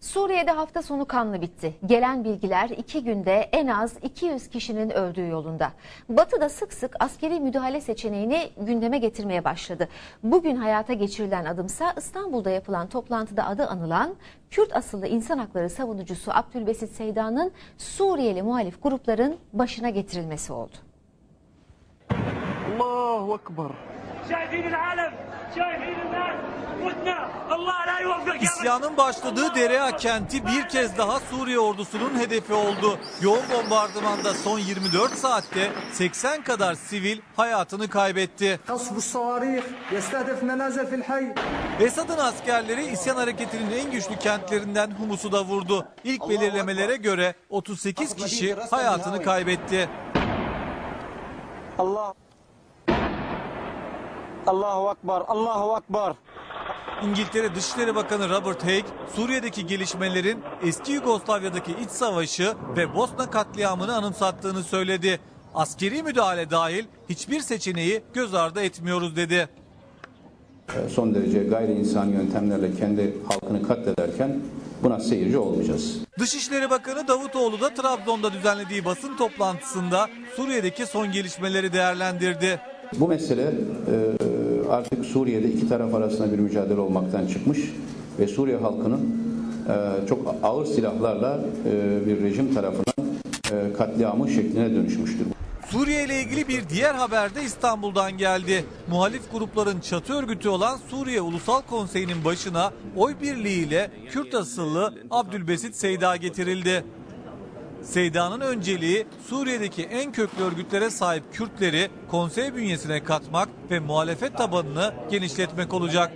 Suriye'de hafta sonu kanlı bitti. Gelen bilgiler iki günde en az 200 kişinin öldüğü yolunda. Batı da sık sık askeri müdahale seçeneğini gündeme getirmeye başladı. Bugün hayata geçirilen adımsa İstanbul'da yapılan toplantıda adı anılan Kürt asıllı insan hakları savunucusu Abdülbesit Seydan'ın Suriyeli muhalif grupların başına getirilmesi oldu. Allahu Ekber. Şehidin alem, şehidin. İsyanın başladığı Derea kenti bir kez daha Suriye ordusunun hedefi oldu. Yoğun bombardımanda son 24 saatte 80 kadar sivil hayatını kaybetti. Esad'ın askerleri isyan hareketinin en güçlü kentlerinden Humus'u da vurdu. İlk belirlemelere göre 38 kişi hayatını kaybetti. Allah Allahu Akbar, Allahu Akbar. İngiltere Dışişleri Bakanı Robert Haig, Suriye'deki gelişmelerin eski Yugoslavya'daki iç savaşı ve Bosna katliamını anımsattığını söyledi. Askeri müdahale dahil hiçbir seçeneği göz ardı etmiyoruz dedi. son derece gayri insan yöntemlerle kendi halkını katlederken buna seyirci olmayacağız. Dışişleri Bakanı Davutoğlu da Trabzon'da düzenlediği basın toplantısında Suriye'deki son gelişmeleri değerlendirdi. Bu mesele e, artık Suriye'de iki taraf arasında bir mücadele olmaktan çıkmış ve Suriye halkının e, çok ağır silahlarla e, bir rejim tarafından e, katliamı şekline dönüşmüştür. Suriye ile ilgili bir diğer haber de İstanbul'dan geldi. Muhalif grupların çatı örgütü olan Suriye Ulusal Konseyi'nin başına oy birliğiyle Kürt asıllı Abdülbesit Seyda getirildi. Seyda'nın önceliği Suriye'deki en köklü örgütlere sahip Kürtleri konsey bünyesine katmak ve muhalefet tabanını genişletmek olacak.